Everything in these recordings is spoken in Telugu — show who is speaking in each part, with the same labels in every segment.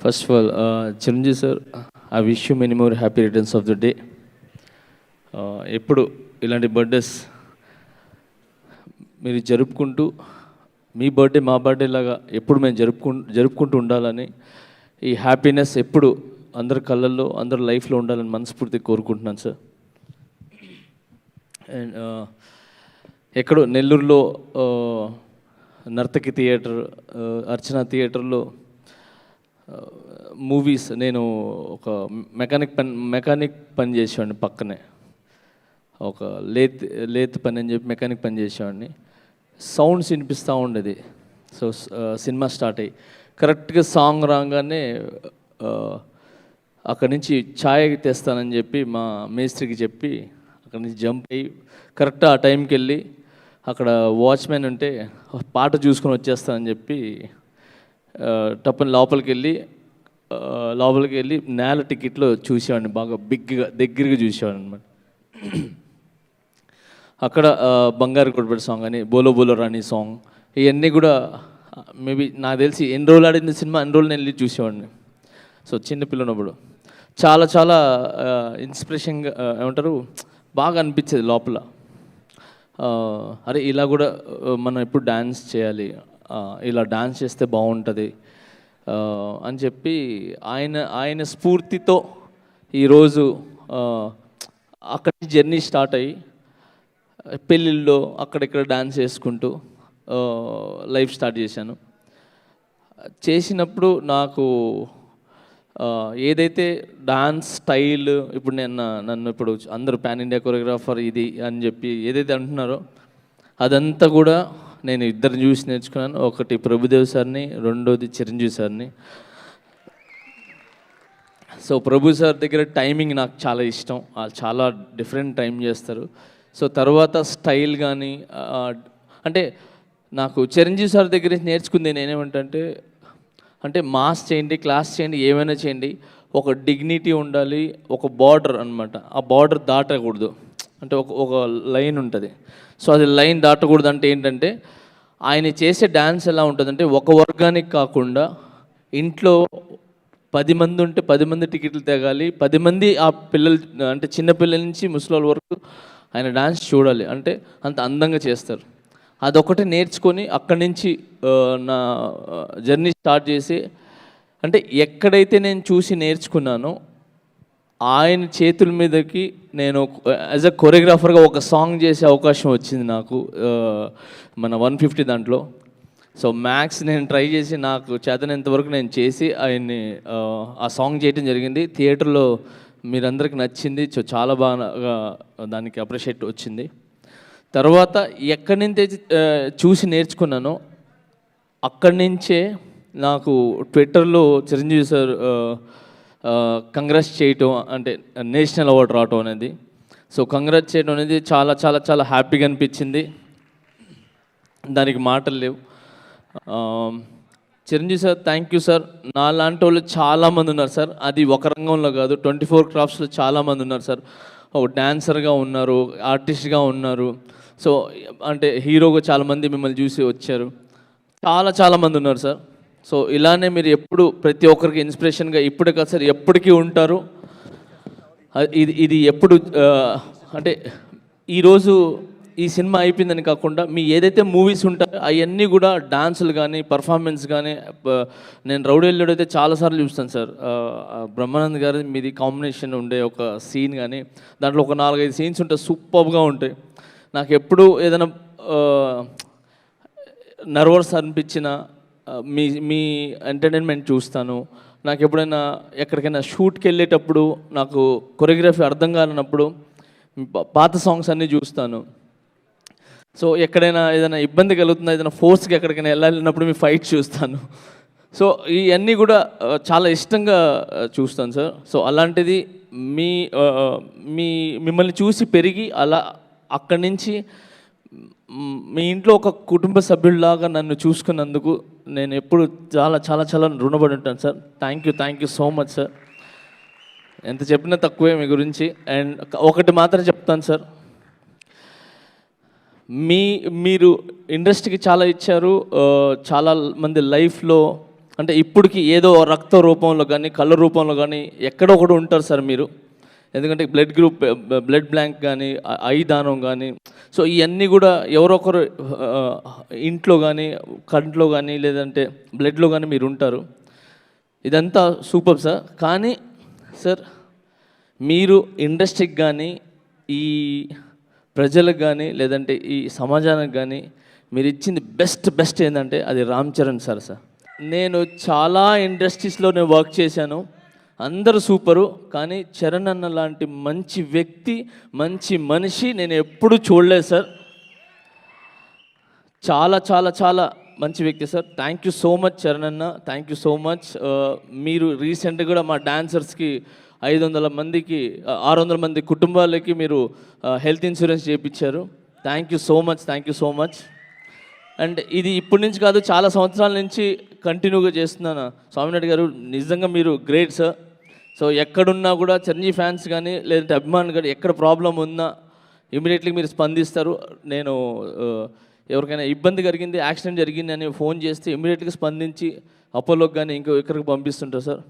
Speaker 1: First of all Chiranjeevi sir I wish you many more happy returns of the day ఎప్పుడు ఇలాంటి బర్త్డేస్ మీరు జరుపుకుంటూ మీ బర్త్డే మా బర్త్డే లాగా ఎప్పుడు మేము జరుపుకు జరుపుకుంటూ ఉండాలని ఈ హ్యాపీనెస్ ఎప్పుడు అందరి కళ్ళల్లో అందరి లైఫ్లో ఉండాలని మనస్ఫూర్తిగా కోరుకుంటున్నాను సార్ అండ్ uh, ఎక్కడో నెల్లూరులో uh, నర్తకి థియేటర్ అర్చన థియేటర్లో మూవీస్ నేను ఒక మెకానిక్ పని మెకానిక్ పని చేసేవాడిని పక్కనే. ఒక లేత్ లేత్ పని అని చెప్పి మెకానిక్ పని చేసేవాడిని. సౌండ్స్ వినిపిస్తూ ఉండేది. సో సినిమా స్టార్ట్ అయ్యి కరెక్ట్గా సాంగ్ రాగానే అక్కడి నుంచి ఛాయ్ తెస్తానని చెప్పి మా మేస్త్రికి చెప్పి అక్కడి నుంచి జంప్ అయ్యి కరెక్ట్ ఆ టైంకి వెళ్ళి అక్కడ వాచ్మెన్ ఉంటే పాట చూసుకొని వచ్చేస్తానని చెప్పి టప్పని లోపలికి వెళ్ళి లోపలికి వెళ్ళి నేల టికెట్లో చూసేవాడిని. బాగా బిగ్గా దగ్గరగా చూసేవాడిని అనమాట అక్కడ బంగారు కొడబడి సాంగ్ అని బోలో బోలో రాణి సాంగ్ ఇవన్నీ కూడా మేబీ నాకు తెలిసి ఎన్ని రోజులు ఆడిన సినిమా ఎన్ని రోజులు నేను వెళ్ళి చూసేవాడిని. సో చిన్న పిల్లనప్పుడు. చాలా చాలా ఇన్స్పిరేషన్గా ఏమంటారు బాగా అనిపించేది లోపల. అరే ఇలా కూడా మనం ఎప్పుడు డ్యాన్స్ చేయాలి ఇలా డ్యాన్స్ చేస్తే బాగుంటుంది. అని చెప్పి ఆయన ఆయన స్ఫూర్తితో ఈరోజు అక్కడి జర్నీ స్టార్ట్ అయ్యి పెళ్ళిళ్ళలో అక్కడిక్కడ డ్యాన్స్ చేసుకుంటూ లైఫ్ స్టార్ట్ చేశాను. చేసినప్పుడు నాకు ఏదైతే డాన్స్ స్టైల్ ఇప్పుడు నేను నన్ను ఇప్పుడు అందరూ పాన్ ఇండియా కొరియోగ్రాఫర్ ఇది అని చెప్పి ఏదైతే అంటున్నారో అదంతా కూడా నేను ఇద్దరిని చూసి నేర్చుకున్నాను. ఒకటి ప్రభుదేవ్ సార్ని రెండోది చిరంజీవి సార్ని. సో ప్రభు సార్ దగ్గర టైమింగ్ నాకు చాలా ఇష్టం. వాళ్ళు చాలా డిఫరెంట్ టైం చేస్తారు. సో తర్వాత స్టైల్ కానీ అంటే నాకు చిరంజీవి సార్ దగ్గర నేర్చుకుంది నేనేమంటే అంటే మాస్ చేయండి క్లాస్ చేయండి ఏమైనా చేయండి. ఒక డిగ్నిటీ ఉండాలి ఒక బార్డర్ అన్నమాట. ఆ బార్డర్ దాటకూడదు. అంటే ఒక ఒక లైన్ ఉంటుంది. సో అది లైన్ దాటకూడదు అంటే ఏంటంటే ఆయన చేసే డ్యాన్స్ ఎలా ఉంటుందంటే ఒక వర్గానికి కాకుండా ఇంట్లో పది మంది ఉంటే పది మంది టికెట్లు తెగాలి పది మంది ఆ పిల్లలు అంటే చిన్న పిల్లల నుంచి ముసలి వరకు ఆయన డాన్స్ చూడాలి. అంటే అంత అందంగా చేస్తారు. అదొకటి నేర్చుకొని అక్కడి నుంచి నా జర్నీ స్టార్ట్ చేసి అంటే ఎక్కడైతే నేను చూసి నేర్చుకున్నానో ఆయన చేతుల మీదకి నేను యాజ్ అ కొరియోగ్రాఫర్గా ఒక సాంగ్ చేసే అవకాశం వచ్చింది నాకు మన వన్ ఫిఫ్టీ దాంట్లో. సో మ్యాక్స్ నేను ట్రై చేసి నాకు చేతనంత వరకు నేను చేసి ఆయన్ని ఆ, సాంగ్ చేయడం జరిగింది. థియేటర్లో మీరందరికి నచ్చింది సో చాలా బాగా దానికి అప్రిషియేట్ వచ్చింది. తర్వాత ఎక్కడి నుంచి చూసి నేర్చుకున్నానో అక్కడి నుంచే నాకు ట్విట్టర్లో చిరంజీవి సార్ కంగ్రెస్ చేయటం అంటే నేషనల్ అవార్డు రావటం అనేది. సో కంగ్రెస్ చేయడం అనేది చాలా చాలా చాలా హ్యాపీగా అనిపించింది. దానికి మాటలు లేవు. Chiranjeevi sir thank you sir నా లాంటి వాళ్ళు చాలామంది ఉన్నారు సార్ అది ఒక రంగంలో కాదు ట్వంటీ ఫోర్ క్రాఫ్ట్స్లో చాలామంది ఉన్నారు సార్ ఒక డాన్సర్గా ఉన్నారు ఆర్టిస్ట్గా ఉన్నారు. సో అంటే హీరోగా చాలామంది మిమ్మల్ని చూసి వచ్చారు. చాలా చాలామంది ఉన్నారు సార్ సో ఇలానే మీరు ఎప్పుడు ప్రతి ఒక్కరికి ఇన్స్పిరేషన్గా ఇప్పుడు కాదు సార్ ఎప్పటికీ ఉంటారు. ఇది ఇది ఎప్పుడు అంటే ఈరోజు ఈ సినిమా అయిపోయిందని కాకుండా మీ ఏదైతే మూవీస్ ఉంటాయో అవన్నీ కూడా డాన్సులు కానీ పర్ఫార్మెన్స్ కానీ నేను రౌడీ అయితే చాలాసార్లు చూస్తాను సార్. బ్రహ్మానంద్ గారి మీది కాంబినేషన్ ఉండే ఒక సీన్ కానీ దాంట్లో ఒక నాలుగైదు సీన్స్ ఉంటాయి సూపర్గా ఉంటాయి. నాకు ఎప్పుడు ఏదైనా నర్వస్ అనిపించిన మీ మీ ఎంటర్టైన్మెంట్ చూస్తాను. నాకు ఎప్పుడైనా ఎక్కడికైనా షూట్కి వెళ్ళేటప్పుడు నాకు కొరియోగ్రఫీ అర్థం కానప్పుడు పాత సాంగ్స్ అన్నీ చూస్తాను. సో ఎక్కడైనా ఏదైనా ఇబ్బంది కలుగుతుందా ఏదైనా ఫోర్స్కి ఎక్కడికైనా వెళ్ళాలన్నప్పుడు మీ ఫైట్ చూస్తాను. సో ఇవన్నీ కూడా చాలా ఇష్టంగా చూస్తాను సార్. సో అలాంటిది మీ మీ మిమ్మల్ని చూసి పెరిగి అలా అక్కడి నుంచి మీ ఇంట్లో ఒక కుటుంబ సభ్యుల్లాగా నన్ను చూసుకున్నందుకు నేను ఎప్పుడు చాలా చాలా చాలా రుణపడి ఉంటాను sir. Thank you thank you so much sir ఎంత చెప్పినా తక్కువే మీ గురించి. అండ్ ఒకటి మాత్రం చెప్తాను సార్ మీ మీరు ఇండస్ట్రీకి చాలా ఇచ్చారు. చాలా మంది లైఫ్లో అంటే ఇప్పటికి ఏదో రక్త రూపంలో కానీ కళ్ళ రూపంలో కానీ ఎక్కడో ఒకటి ఉంటారు సార్ మీరు. ఎందుకంటే బ్లడ్ గ్రూప్ బ్లడ్ బ్లాంక్ కానీ ఐ దానం eh, కానీ సో ఇవన్నీ కూడా ఎవరో ఒకరు ఇంట్లో కానీ కంట్లో కానీ లేదంటే బ్లడ్లో కానీ మీరు ఉంటారు ఇదంతా సూపర్ సార్ కానీ సార్ మీరు ఇండస్ట్రీకి కానీ ఈ ప్రజలకు కానీ లేదంటే ఈ సమాజానికి కానీ మీరు ఇచ్చింది బెస్ట్ బెస్ట్ ఏంటంటే అది రామ్ చరణ్ సార్ సార్ నేను చాలా ఇండస్ట్రీస్లో నేను వర్క్ చేశాను. అందరూ సూపరు కానీ చరణ్ అన్న లాంటి మంచి వ్యక్తి మంచి మనిషి నేను ఎప్పుడూ చూడలేదు సార్. చాలా చాలా చాలా మంచి వ్యక్తి sir. Thank you so much Charan అన్న. థ్యాంక్ యూ సో మచ్ మీరు రీసెంట్గా కూడా మా డాన్సర్స్కి ఐదు వందల మందికి uh, ఆరు వందల మంది కుటుంబాలకి మీరు హెల్త్ ఇన్సూరెన్స్ చేయించారు thank you so much thank you so much and ఇది ఇప్పటి నుంచి కాదు చాలా సంవత్సరాల నుంచి కంటిన్యూగా చేస్తున్నాను. స్వామినాయుడు గారు నిజంగా మీరు గ్రేట్ సార్ సో ఎక్కడున్నా కూడా చిరంజీవి ఫ్యాన్స్ కానీ లేదంటే అభిమానులు కానీ ఎక్కడ ప్రాబ్లం ఉన్నా ఇమీడియట్లీ మీరు స్పందిస్తారు. నేను ఎవరికైనా ఇబ్బంది కలిగింది యాక్సిడెంట్ జరిగింది అని ఫోన్ చేస్తే ఇమీడియట్గా స్పందించి అపోలోకి కానీ ఇంకో ఎక్కడికి పంపిస్తుంటారు sir.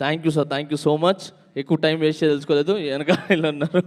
Speaker 1: Thank you sir thank you so much. ఎక్కువ టైం వేస్ట్ తెలుసుకోలేదు వెనకాల వీళ్ళు ఉన్నారు